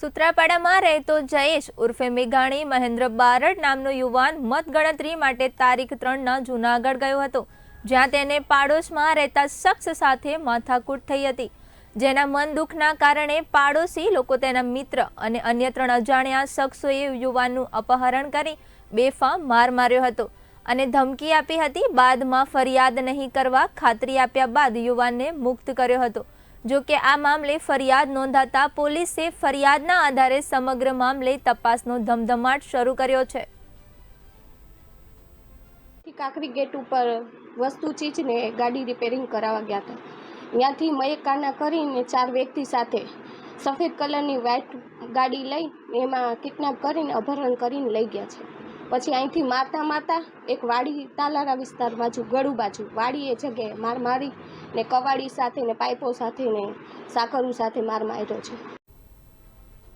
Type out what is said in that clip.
સૂત્રાપાડામાં રહેતો જયેશ ઉર્ફે મેઘાણી મહેન્દ્ર બારડ નામનો યુવાન મતગણતરી માટે તારીખ ત્રણના જૂનાગઢ ગયો હતો, જ્યાં તેને પાડોશમાં રહેતા શખ્સ સાથે માથાકૂટ થઈ હતી. જેના મન દુઃખના કારણે પાડોશી લોકો તેના મિત્ર અને અન્ય ત્રણ અજાણ્યા શખ્સોએ યુવાનનું અપહરણ કરી બેફામ માર માર્યો હતો અને ધમકી આપી હતી, બાદમાં ફરિયાદ નહીં કરવા ખાતરી આપ્યા બાદ યુવાનને મુક્ત કર્યો હતો. જો કે આ મામલે ફરિયાદ નોંધાતા પોલીસે ફરિયાદના આધારે સમગ્ર મામલે તપાસનો ધમધમાટ શરૂ કર્યો છે. કાકરી ગેટ ઉપર વસ્તુ ચીજને ગાડી રિપેરિંગ કરાવવા ગયા હતા. ત્યાંથી મયકાના કરીને ચાર વ્યક્તિ સાથે સફેદ કલરની વ્હાઇટ ગાડી લઈ એમાં કિડનેપ કરીને અપહરણ કરીને લઈ ગયા છે. પછી અહીંથી મારતા મારતા એક વાડી તાલારા વિસ્તાર બાજુ ગળું બાજુ વાડી એ જગ્યાએ માર મારી ને કવાડી સાથે ને પાઇપો સાથે ને સાકરું સાથે માર માર્યો છે.